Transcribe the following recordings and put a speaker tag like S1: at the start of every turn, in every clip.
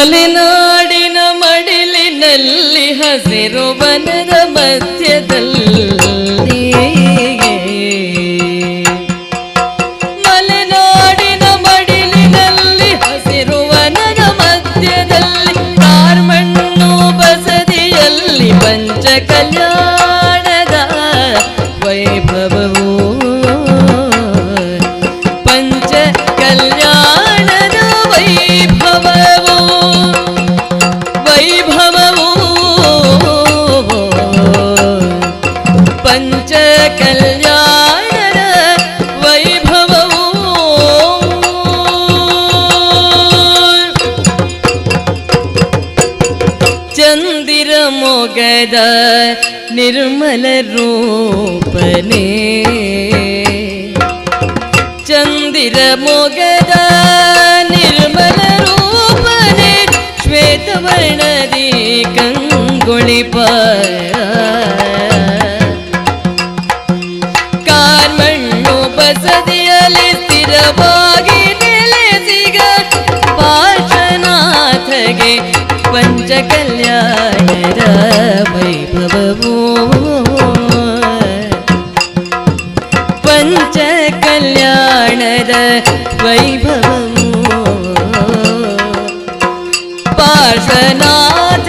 S1: ಮಲೆನಾಡಿನ ಮಡಿಲಿನಲ್ಲಿ ಹಸಿರು ಬನದ ಮಧ್ಯದಲ್ಲಿ ಮಲೆನಾಡಿನ ಮಡಿಲಿನಲ್ಲಿ ಹಸಿರು ವನದ ಮಧ್ಯದಲ್ಲಿ ಕಾರ್ಮಣ್ಣು ಬಸದಿಯಲ್ಲಿ ಪಂಚ ಚಂದಿರ ಮೊಗದ ನಿರ್ಮಲ ರೂಪನೆ. ಚಂದಿರ ಮೊಗದ ನಿರ್ಮಲ ರೂಪನೆ. ಶ್ವೇತವರ್ಣದಿ ಕಂಗೊಳಿಪ ಪಂಚ വൈഭവമോ പഞ്ചകല്യാണര വൈഭവമോ പാർശ്വനാഥ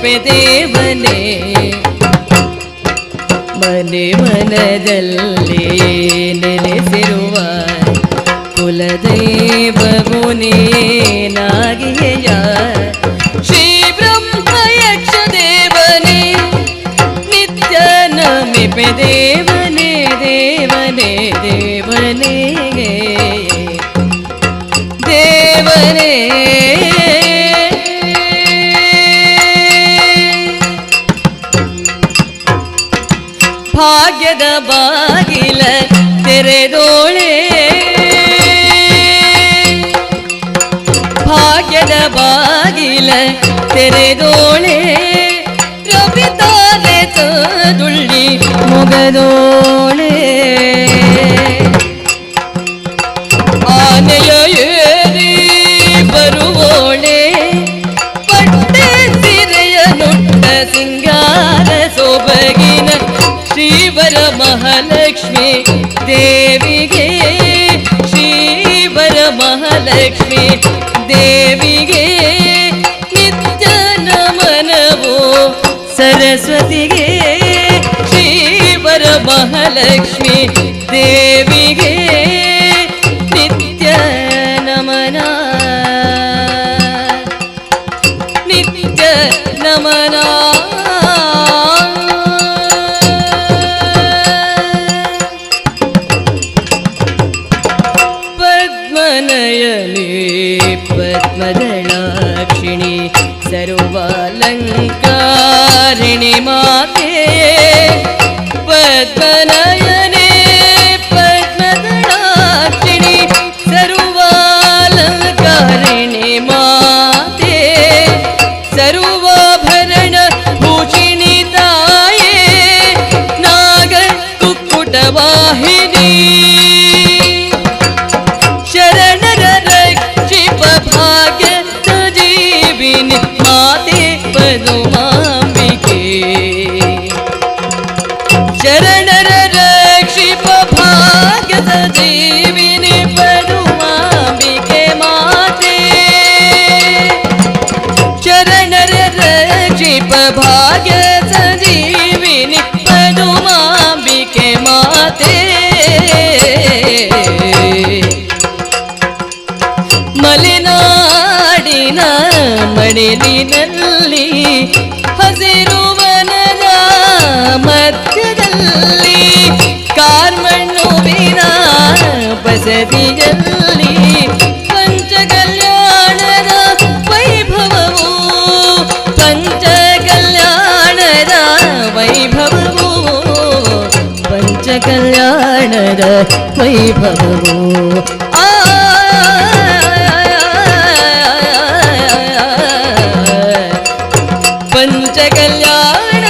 S1: ನಮಿಪೆ ದೇವನೇ ಮನೆ ಮನದಲ್ಲಿ ನೆಲೆಸಿರುವ ಕುಲದೈವವು ನೀನಾಗಿಯ ಶ್ರೀ ಬ್ರಹ್ಮ ಯಕ್ಷ ದೇವನೇ ನಿತ್ಯ ನಮಿಪೆ ದೇವನೇ ದೇವನೇ ದೇವನೇ ಭಾಗ್ಯದ ಬಾಗಿಲ ತೆರೆದೋಳೆ ಭಾಗ್ಯದ ಬಾಗಿಲ ತೆರೆದೋಳೆ ರವಿತಾನೆ ತುಳ್ಳಿ ಮುಗದೋಳೆ ಆನೆಯ ಏರಿ ಬರುವೋಳೆ ಪಟ್ಟೆ ಸಿರೆಯ ನುಟ್ಟ ಸಿಂಗಾರ ಸೊಬಗಿನ ಶ್ರೀವರ ಮಹಾಲಕ್ಷ್ಮಿ ದೇವಿಗೆ ಶ್ರೀವರ ಮಹಾಲಕ್ಷ್ಮಿ ದೇವಿಗೆ ನಿತ್ಯ ನಮನವು ಸರಸ್ವತಿಗೆ ಶ್ರೀವರ ಮಹಾಲಕ್ಷ್ಮಿ ದೇವಿಗೆ पद्मयने पद्मी सर्ववालकारिणी माते सर्वभरणी ताये नाग कुक्कुट वाहिनी शरण्य भाग्य सजीविनि पदुमाम्बिके माते ಮಲೆನಾಡಿನ ಮಡಿಲಿನಲ್ಲಿ ಹಸಿರು ವನದ ಮಧ್ಯದಲ್ಲಿ ಕಾರ್ಮ ಬಸದಿಯಲ್ಲಿ ಪಂಚ ಕಲ್ಯಾಣದ ವೈಭವವು ಪಂಚ ಕಲ್ಯಾಣದ ವೈಭವವು ಪಂಚ ಕಲ್ಯಾಣದ ವೈಭವವು ಆ ಪಂಚ ಕಲ್ಯಾಣ